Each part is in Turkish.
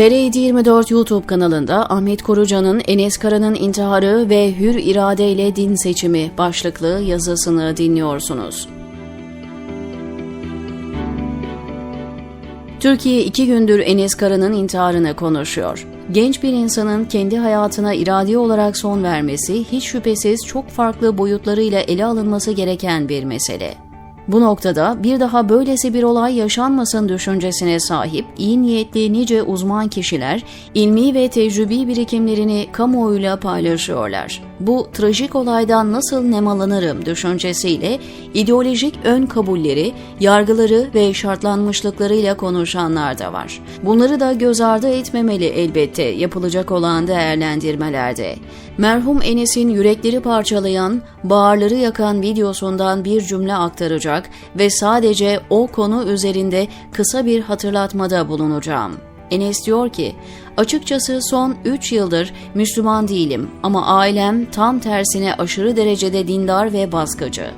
TR724 YouTube kanalında Ahmet Korucan'ın Enes Kara'nın intiharı ve hür iradeyle din seçimi başlıklı yazısını dinliyorsunuz. Türkiye iki gündür Enes Kara'nın intiharını konuşuyor. Genç bir insanın kendi hayatına iradi olarak son vermesi hiç şüphesiz çok farklı boyutlarıyla ele alınması gereken bir mesele. Bu noktada bir daha böylesi bir olay yaşanmasın düşüncesine sahip iyi niyetli nice uzman kişiler ilmi ve tecrübi birikimlerini kamuoyuyla paylaşıyorlar. Bu trajik olaydan nasıl nemalanırım düşüncesiyle ideolojik ön kabulleri, yargıları ve şartlanmışlıklarıyla konuşanlar da var. Bunları da göz ardı etmemeli elbette yapılacak olan değerlendirmelerde. Merhum Enes'in yürekleri parçalayan, bağırları yakan videosundan bir cümle aktaracak ve sadece o konu üzerinde kısa bir hatırlatmada bulunacağım. Enes diyor ki, açıkçası son 3 yıldır Müslüman değilim ama ailem tam tersine aşırı derecede dindar ve baskıcı.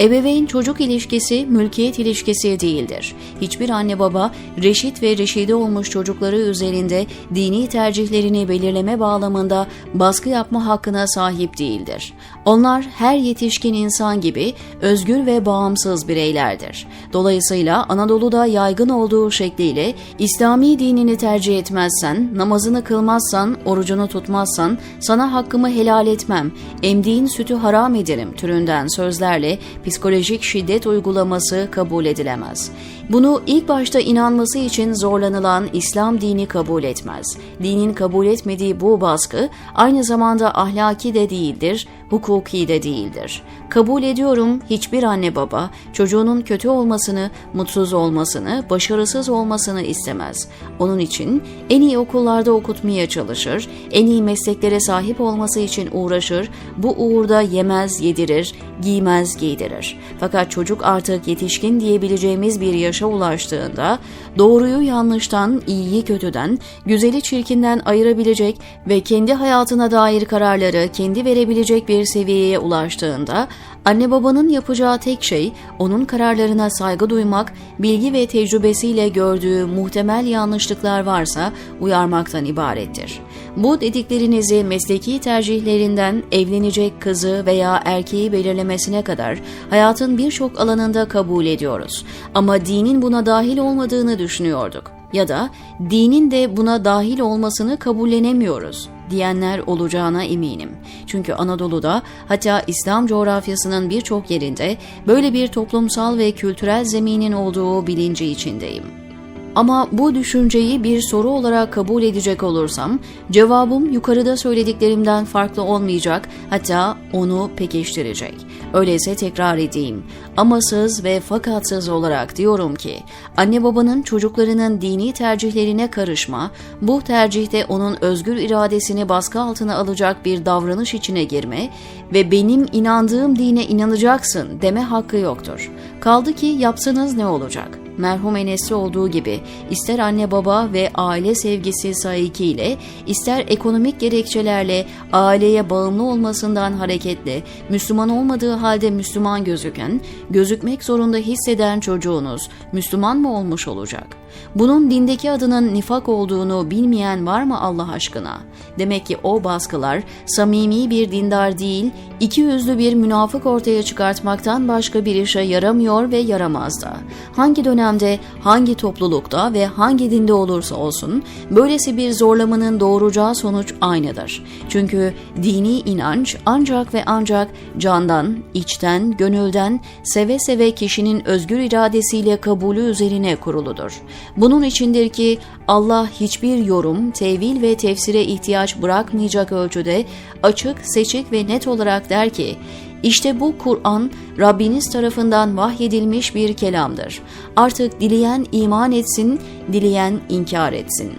Ebeveyn çocuk ilişkisi mülkiyet ilişkisi değildir. Hiçbir anne baba reşit ve reşide olmuş çocukları üzerinde dini tercihlerini belirleme bağlamında baskı yapma hakkına sahip değildir. Onlar her yetişkin insan gibi özgür ve bağımsız bireylerdir. Dolayısıyla Anadolu'da yaygın olduğu şekliyle İslami dinini tercih etmezsen, namazını kılmazsan, orucunu tutmazsan sana hakkımı helal etmem, emdiğin sütü haram ederim türünden sözlerle psikolojik şiddet uygulaması kabul edilemez. Bunu ilk başta inanması için zorlanılan İslam dini kabul etmez. Dinin kabul etmediği bu baskı aynı zamanda ahlaki de değildir, hukuki de değildir. Kabul ediyorum hiçbir anne baba çocuğunun kötü olmasını, mutsuz olmasını, başarısız olmasını istemez. Onun için en iyi okullarda okutmaya çalışır, en iyi mesleklere sahip olması için uğraşır, bu uğurda yemez, yedirir, giymez, giydirir. Fakat çocuk artık yetişkin diyebileceğimiz bir yaşa ulaştığında doğruyu yanlıştan, iyiyi kötüden, güzeli çirkinden ayırabilecek ve kendi hayatına dair kararları kendi verebilecek bir seviyeye ulaştığında anne babanın yapacağı tek şey onun kararlarına saygı duymak, bilgi ve tecrübesiyle gördüğü muhtemel yanlışlıklar varsa uyarmaktan ibarettir. Bu dediklerinizi mesleki tercihlerinden evlenecek kızı veya erkeği belirlemesine kadar hayatın birçok alanında kabul ediyoruz. Ama dinin buna dahil olmadığını düşünüyorduk ya da dinin de buna dahil olmasını kabullenemiyoruz diyenler olacağına eminim. Çünkü Anadolu'da hatta İslam coğrafyasının birçok yerinde böyle bir toplumsal ve kültürel zeminin olduğu bilinci içindeyim. Ama bu düşünceyi bir soru olarak kabul edecek olursam, cevabım yukarıda söylediklerimden farklı olmayacak, hatta onu pekiştirecek. Öyleyse tekrar edeyim. Amasız ve fakatsız olarak diyorum ki, anne babanın çocuklarının dini tercihlerine karışma, bu tercihte onun özgür iradesini baskı altına alacak bir davranış içine girme ve benim inandığım dine inanacaksın deme hakkı yoktur. Kaldı ki yapsanız ne olacak?'' Merhum Enes'te olduğu gibi ister anne baba ve aile sevgisi sahikiyle ister ekonomik gerekçelerle aileye bağımlı olmasından hareketle Müslüman olmadığı halde Müslüman gözüken, gözükmek zorunda hisseden çocuğunuz Müslüman mı olmuş olacak? Bunun dindeki adının nifak olduğunu bilmeyen var mı Allah aşkına? Demek ki o baskılar samimi bir dindar değil, iki yüzlü bir münafık ortaya çıkartmaktan başka bir işe yaramıyor ve yaramaz da. Hangi dönemde, hangi toplulukta ve hangi dinde olursa olsun böylesi bir zorlamanın doğuracağı sonuç aynıdır. Çünkü dini inanç ancak ve ancak candan, içten, gönülden, seve seve kişinin özgür iradesiyle kabulü üzerine kuruludur. Bunun içindir ki Allah hiçbir yorum, tevil ve tefsire ihtiyaç bırakmayacak ölçüde açık, seçik ve net olarak der ki, işte bu Kur'an Rabbiniz tarafından vahyedilmiş bir kelamdır. Artık dileyen iman etsin, dileyen inkar etsin.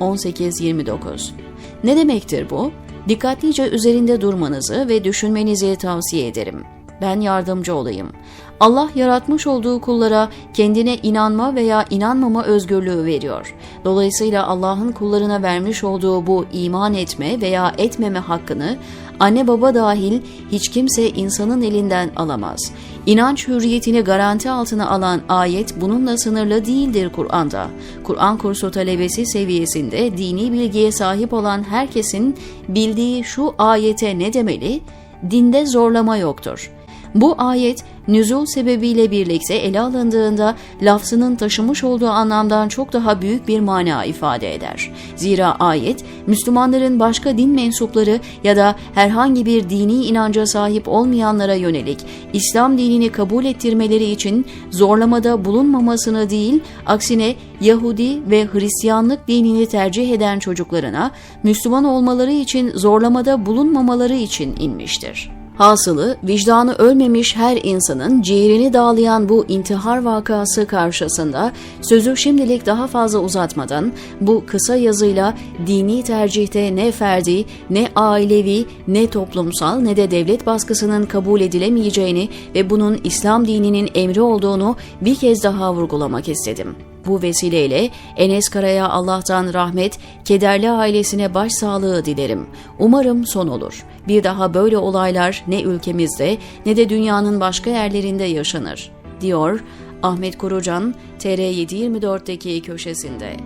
18-29 Ne demektir bu? Dikkatlice üzerinde durmanızı ve düşünmenizi tavsiye ederim. Ben yardımcı olayım. Allah yaratmış olduğu kullara kendine inanma veya inanmama özgürlüğü veriyor. Dolayısıyla Allah'ın kullarına vermiş olduğu bu iman etme veya etmeme hakkını anne baba dahil hiç kimse insanın elinden alamaz. İnanç hürriyetini garanti altına alan ayet bununla sınırlı değildir Kur'an'da. Kur'an kursu talebesi seviyesinde dini bilgiye sahip olan herkesin bildiği şu ayete ne demeli? Dinde zorlama yoktur. Bu ayet nüzul sebebiyle birlikte ele alındığında lafzının taşımış olduğu anlamdan çok daha büyük bir mana ifade eder. Zira ayet Müslümanların başka din mensupları ya da herhangi bir dini inanca sahip olmayanlara yönelik İslam dinini kabul ettirmeleri için zorlamada bulunmamasını değil, aksine Yahudi ve Hristiyanlık dinini tercih eden çocuklarına Müslüman olmaları için zorlamada bulunmamaları için inmiştir. Hasılı, vicdanı ölmemiş her insanın ciğerini dağlayan bu intihar vakası karşısında sözü şimdilik daha fazla uzatmadan bu kısa yazıyla dini tercihte ne ferdi, ne ailevi, ne toplumsal ne de devlet baskısının kabul edilemeyeceğini ve bunun İslam dininin emri olduğunu bir kez daha vurgulamak istedim. Bu vesileyle Enes Kara'ya Allah'tan rahmet, kederli ailesine başsağlığı dilerim. Umarım son olur. Bir daha böyle olaylar ne ülkemizde ne de dünyanın başka yerlerinde yaşanır, diyor Ahmet Korucan TR724'deki köşesinde.